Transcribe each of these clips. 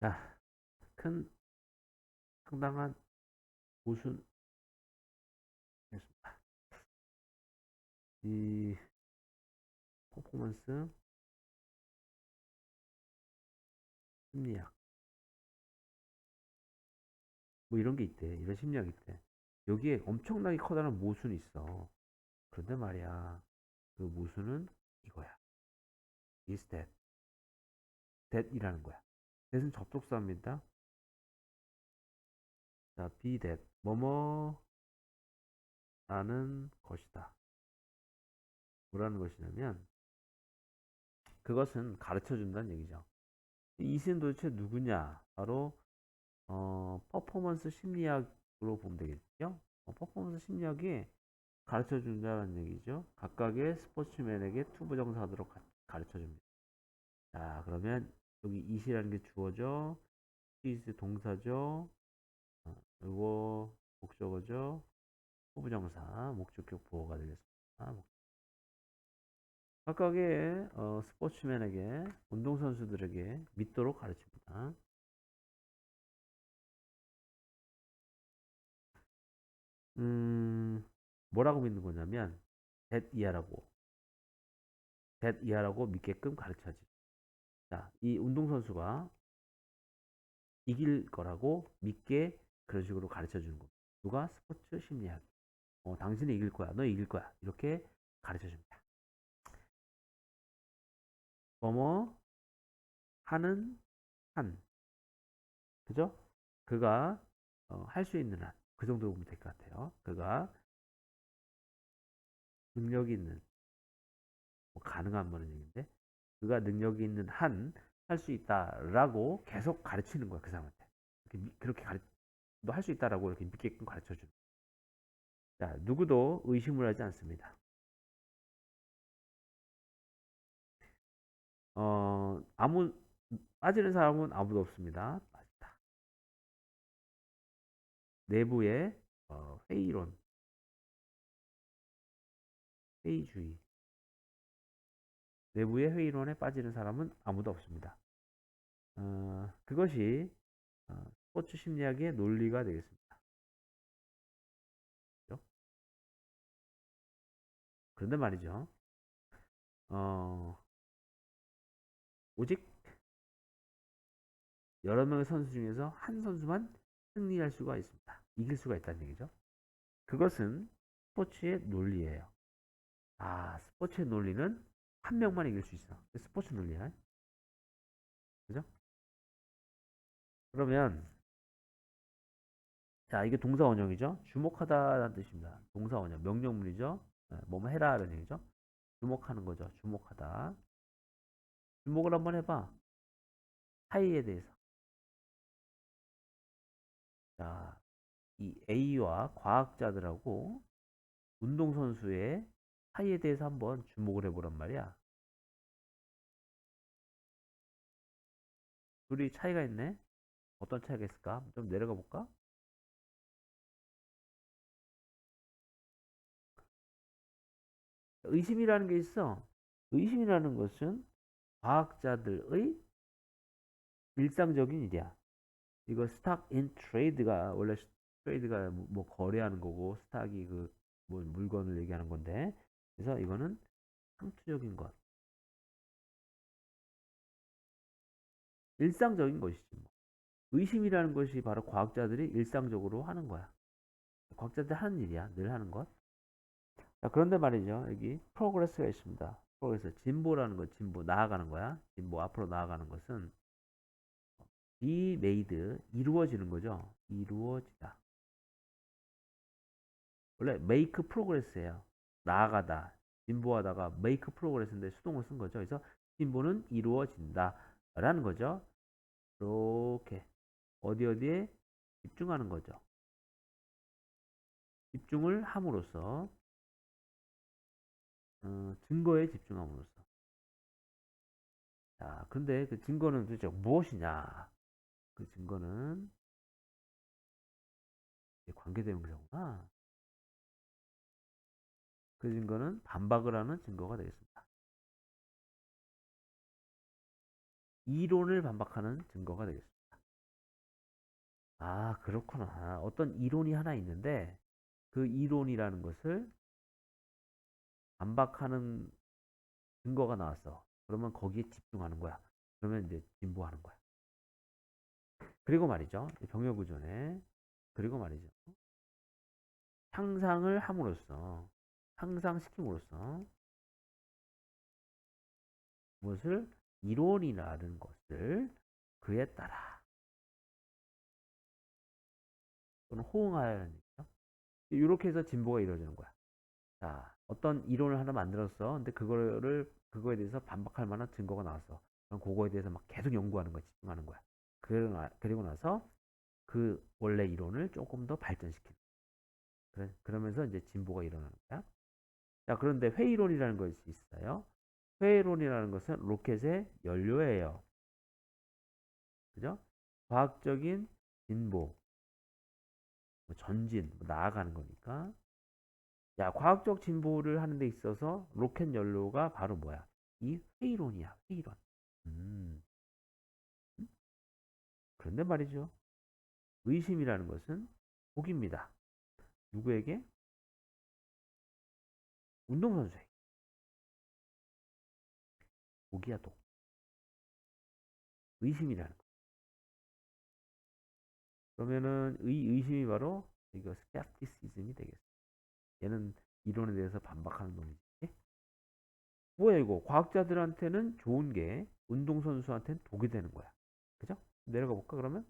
자, 큰 상당한 모순 겠습니다. 이 퍼포먼스 심리학 뭐 이런 게 있대. 이런 심리학이 있대. 여기에 엄청나게 커다란 모순이 있어. 그런데 말이야. 그 모순은 이거야. is that. that이라는 거야. That은 접속사입니다. 자, be that. 뭐뭐 라는 것이다. 뭐라는 것이냐면 그것은 가르쳐 준다는 얘기죠. 이은 도대체 누구냐? 바로 어, 퍼포먼스 심리학으로 보면 되겠죠. 어, 퍼포먼스 심리학이 가르쳐 준다는 얘기죠. 각각의 스포츠맨에게 투부정사도록 가르쳐 줍니다. 자, 그러면 여기 이시라는 게 주어죠. is 동사죠. 어, 이거 목적어죠. 후부정사, 목적격 보호가 되겠습니다. 각각의 어, 스포츠맨에게, 운동선수들에게 믿도록 가르칩니다. 음, 뭐라고 믿는 거냐면, that 이하라고, that 이하라고 믿게끔 가르쳐야지. 자, 이 운동선수가 이길 거라고 믿게 그런 식으로 가르쳐 주는 겁니다. 누가? 스포츠 심리학. 어, 당신이 이길 거야. 너 이길 거야. 이렇게 가르쳐 줍니다. 뭐뭐 하는 한. 그죠? 그가 어, 할 수 있는 한. 그 정도로 보면 될 것 같아요. 그가 능력이 있는 뭐 가능한 뭐는 얘기인데 그가 능력이 있는 한 할 수 있다라고 계속 가르치는 거야 그 사람한테. 이렇게 그렇게 가르 너 할 수 있다라고 이렇게 믿게끔 가르쳐 주는 자 누구도 의심을 하지 않습니다. 어 아무 빠지는 사람은 아무도 없습니다. 빠졌다. 내부의 어, 회의론. 회의주의 내부의 회의론에 빠지는 사람은 아무도 없습니다. 어, 그것이 어, 스포츠 심리학의 논리가 되겠습니다. 그렇죠? 그런데 말이죠. 어, 오직 여러 명의 선수 중에서 한 선수만 승리할 수가 있습니다. 이길 수가 있다는 얘기죠. 그것은 스포츠의 논리예요. 아, 스포츠의 논리는 한 명만 이길 수 있어. 스포츠 논리야. 그죠? 그러면 자 이게 동사 원형이죠. 주목하다라는 뜻입니다. 동사 원형 명령문이죠. 네, 뭐뭐 해라라는 얘기죠. 주목하는 거죠. 주목하다. 주목을 한번 해봐. 하이에 대해서. 자, 이 A와 과학자들하고 운동선수의 사이에 대해서 한번 주목을 해보란 말이야. 둘이 차이가 있네? 어떤 차이가 있을까? 좀 내려가 볼까? 의심이라는 게 있어. 의심이라는 것은 과학자들의 일상적인 일이야. 이거 스탁 인 트레이드가 원래 트레이드가 뭐 거래하는 거고 스탁이 그 뭐 물건을 얘기하는 건데 그래서 이거는 상투적인 것. 일상적인 것이지. 뭐. 의심이라는 것이 바로 과학자들이 일상적으로 하는 거야. 과학자들 하는 일이야. 늘 하는 것. 자, 그런데 말이죠. 여기 프로그레스가 있습니다. 프로그레스. 진보라는 것, 진보. 나아가는 거야. 진보, 앞으로 나아가는 것은 be made, 이루어지는 거죠. 이루어지다. 원래 make progress예요. 나아가다, 진보하다가 make progress인데 수동을 쓴 거죠. 그래서 진보는 이루어진다 라는 거죠. 이렇게 어디 어디에 집중하는 거죠. 집중을 함으로써 어, 증거에 집중함으로써 자, 근데 그 증거는 도대체 무엇이냐? 그 증거는 관계대명사구나. 그 증거는 반박을 하는 증거가 되겠습니다. 이론을 반박하는 증거가 되겠습니다. 아, 그렇구나. 어떤 이론이 하나 있는데 그 이론이라는 것을 반박하는 증거가 나왔어. 그러면 거기에 집중하는 거야. 그러면 이제 진보하는 거야. 그리고 말이죠. 병역 의존에 그리고 말이죠. 상상을 함으로써 상상시킴으로써 무엇을 이론이라는 것을 그에 따라 또는 호응하여는 얘기죠. 이렇게 해서 진보가 이루어지는 거야. 자, 어떤 이론을 하나 만들었어. 근데 그거를 그거에 대해서 반박할 만한 증거가 나왔어. 그럼 그거에 대해서 막 계속 연구하는 거야, 집중하는 거야. 그리고, 나, 그리고 나서 그 원래 이론을 조금 더 발전시키는. 그래, 그러면서 이제 진보가 일어나는 거야. 자, 그런데 회의론이라는 것이 있어요. 회의론이라는 것은 로켓의 연료예요. 그죠? 과학적인 진보, 뭐 전진, 뭐 나아가는 거니까. 야, 과학적 진보를 하는 데 있어서 로켓 연료가 바로 뭐야? 이 회의론이야, 회의론. 음. 그런데 말이죠. 의심이라는 것은 독입니다. 누구에게? 운동선수에게. 독이야, 독. 의심이라는 거. 그러면은 의, 의심이 바로 이거 스캡티시즘이 되겠어. 얘는 이론에 대해서 반박하는 놈이지. 뭐야 이거? 과학자들한테는 좋은 게 운동선수한테는 독이 되는 거야. 그죠? 내려가 볼까 그러면?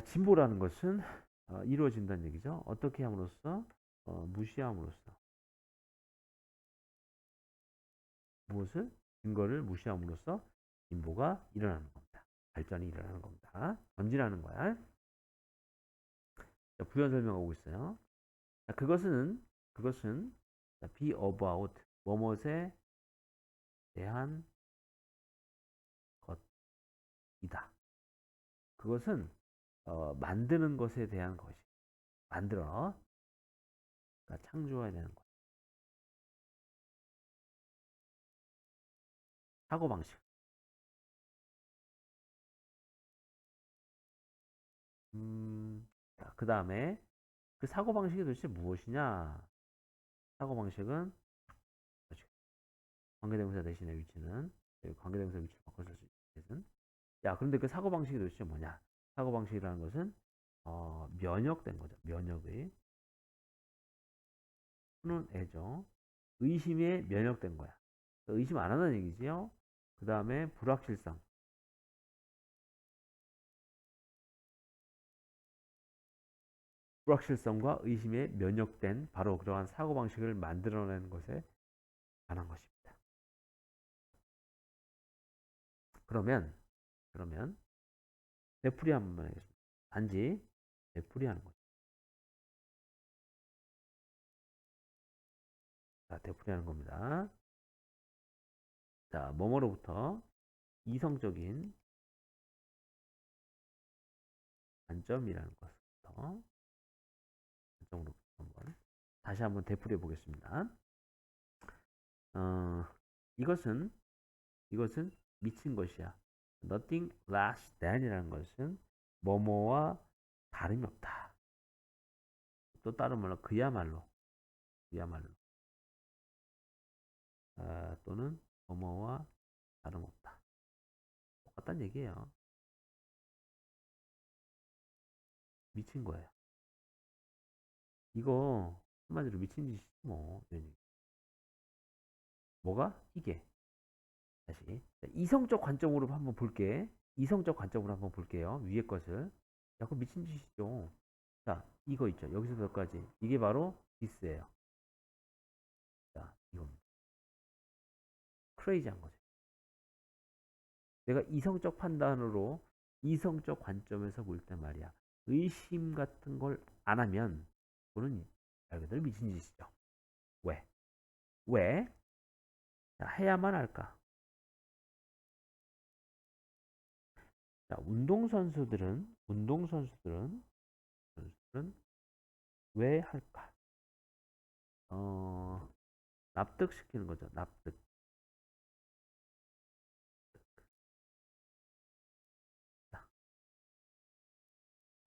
진보라는 것은 어, 이루어진다는 얘기죠. 어떻게 함으로써? 어, 무시함으로써. 무엇을? 증거를 무시함으로써 진보가 일어나는 겁니다. 발전이 일어나는 겁니다. 전진하는 거야. 자, 부연 설명하고 있어요. 자, 그것은 그것은 자, be about 뭐뭇에 대한 것이다. 그것은 어, 만드는 것에 대한 것이 만들어 그러니까 창조해야 되는 것. 사고 방식. 음, 자, 그 다음에 그 사고 방식이 도대체 무엇이냐? 사고 방식은 관계대명사 대신에 위치는 관계대명사 위치를 바꿔서 쓸수 야, 그런데 그 사고 방식이 도대체 뭐냐? 사고 방식이라는 것은 어, 면역된 거죠. 면역의 푸는 애죠. 의심에 면역된 거야. 의심 안 한다는 얘기지요. 그 다음에 불확실성. 불확실성과 의심에 면역된 바로 그러한 사고방식을 만들어내는 것에 관한 것입니다. 그러면, 그러면, 되풀이 한번 하겠습니다. 단지 되풀이 하는 거죠. 자, 되풀이 하는 겁니다. 자, 뭐뭐로부터 이성적인 관점이라는 것부터 관점으로부터 한번 다시 한번 되풀이해 보겠습니다. 어, 이것은 이것은 미친 것이야. Nothing less than이라는 것은 뭐뭐와 다름이 없다. 또 다른 말로 그야말로 그야말로 아, 또는 뭐뭐와 다름없다. 똑같다는 얘기예요. 미친 거예요. 이거 한마디로 미친 짓이지 뭐. 뭐가? 이게. 다시. 이성적 관점으로 한번 볼게. 이성적 관점으로 한번 볼게요. 위에 것을. 야, 그 미친 짓이죠. 자, 이거 있죠. 여기서 몇까지. 이게 바로 디스예요. 자, 이겁니다. 크레이지한 거죠. 내가 이성적 판단으로 이성적 관점에서 볼 때 말이야. 의심 같은 걸 안 하면 그거는 말 그대로 미친 짓이죠. 왜? 왜? 자, 해야만 할까? 자, 운동선수들은, 운동선수들은, 선수들은 왜 할까? 어, 납득시키는 거죠. 납득.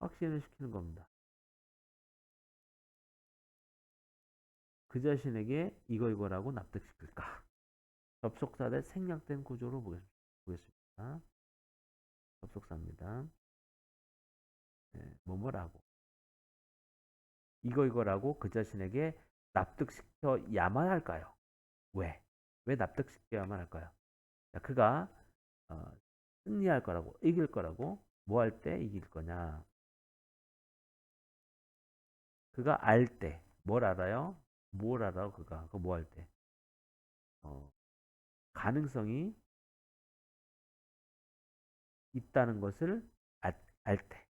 확신을 시키는 겁니다. 그 자신에게 이거 이거라고 납득시킬까? 접속사 대 생략된 구조로 보겠습니다. 접속사입니다. 네, 뭐뭐라고 이거 이거라고 그 자신에게 납득시켜야만 할까요? 왜? 왜 납득시켜야만 할까요? 자, 그가 어, 승리할 거라고 이길 거라고 뭐 할 때 이길 거냐? 그가 알 때 뭘 알아요? 뭘 알아요? 그가 그 뭐 할 때? 어, 가능성이 있다는 것을 알 때.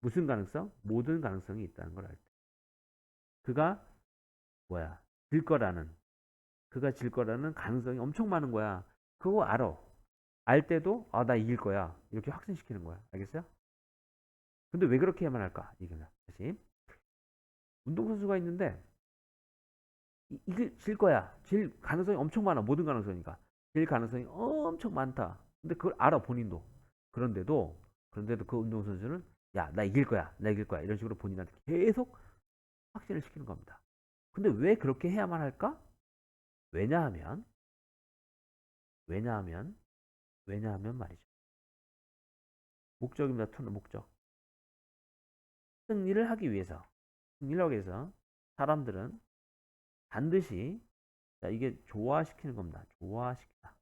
무슨 가능성? 모든 가능성이 있다는 걸 알 때. 그가 뭐야? 질 거라는 그가 질 거라는 가능성이 엄청 많은 거야. 그거 알아. 알 때도 아 나 이길 거야. 이렇게 확신시키는 거야. 알겠어요? 근데 왜 그렇게 해야만 할까? 이거는 다시 운동선수가 있는데 이- 이길 질 거야. 질 가능성이 엄청 많아. 모든 가능성이니까. 질 가능성이 엄청 많다. 근데 그걸 알아 본인도. 그런데도 그런데도 그 운동선수는 야 나 이길 거야. 나 이길 거야. 이런 식으로 본인한테 계속 확신을 시키는 겁니다. 근데 왜 그렇게 해야만 할까? 왜냐하면 왜냐하면 왜냐하면 말이죠. 목적입니다. 투는 목적. 승리를 하기 위해서 승리를 하기 위해서 사람들은 반드시 자, 이게 좋아시키는 겁니다. 좋아시키다.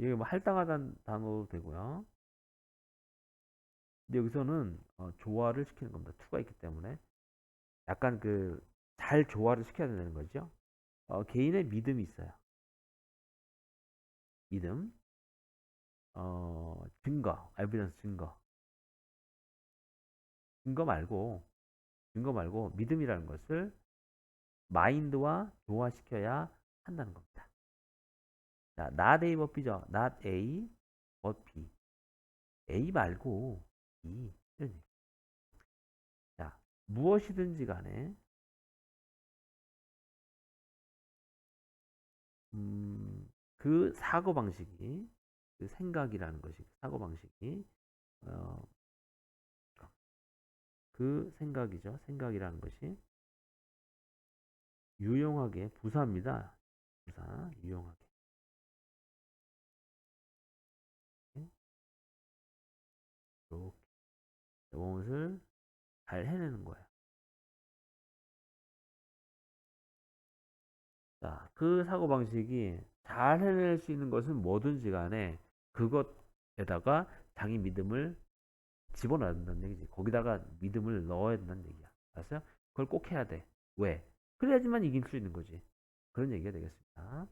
이게 뭐 할당하다는 단어도 되고요. 근데 여기서는 어, 조화를 시키는 겁니다. 투가 있기 때문에 약간 그 잘 조화를 시켜야 되는 거죠. 어, 개인의 믿음이 있어요. 믿음, 어, 증거, 에비던스 증거. 증거 말고 증거 말고 믿음이라는 것을 마인드와 조화시켜야 한다는 겁니다. 자, not A but B죠. not A but B. A 말고 B. 자, 무엇이든지 간에 음, 그 사고 방식이 그 생각이라는 것이 사고 방식이 어, 그 생각이죠. 생각이라는 것이 유용하게 부사입니다. 부사 유용하게 이것을 잘 해내는 거예요. 자, 그 사고 방식이 잘 해낼 수 있는 것은 뭐든지 간에 그것에다가 자기 믿음을 집어넣어야 된다는 얘기지. 거기다가 믿음을 넣어야 된다는 얘기야. 알았어요? 그걸 꼭 해야 돼. 왜? 그래야지만 이길 수 있는 거지. 그런 얘기가 되겠습니다.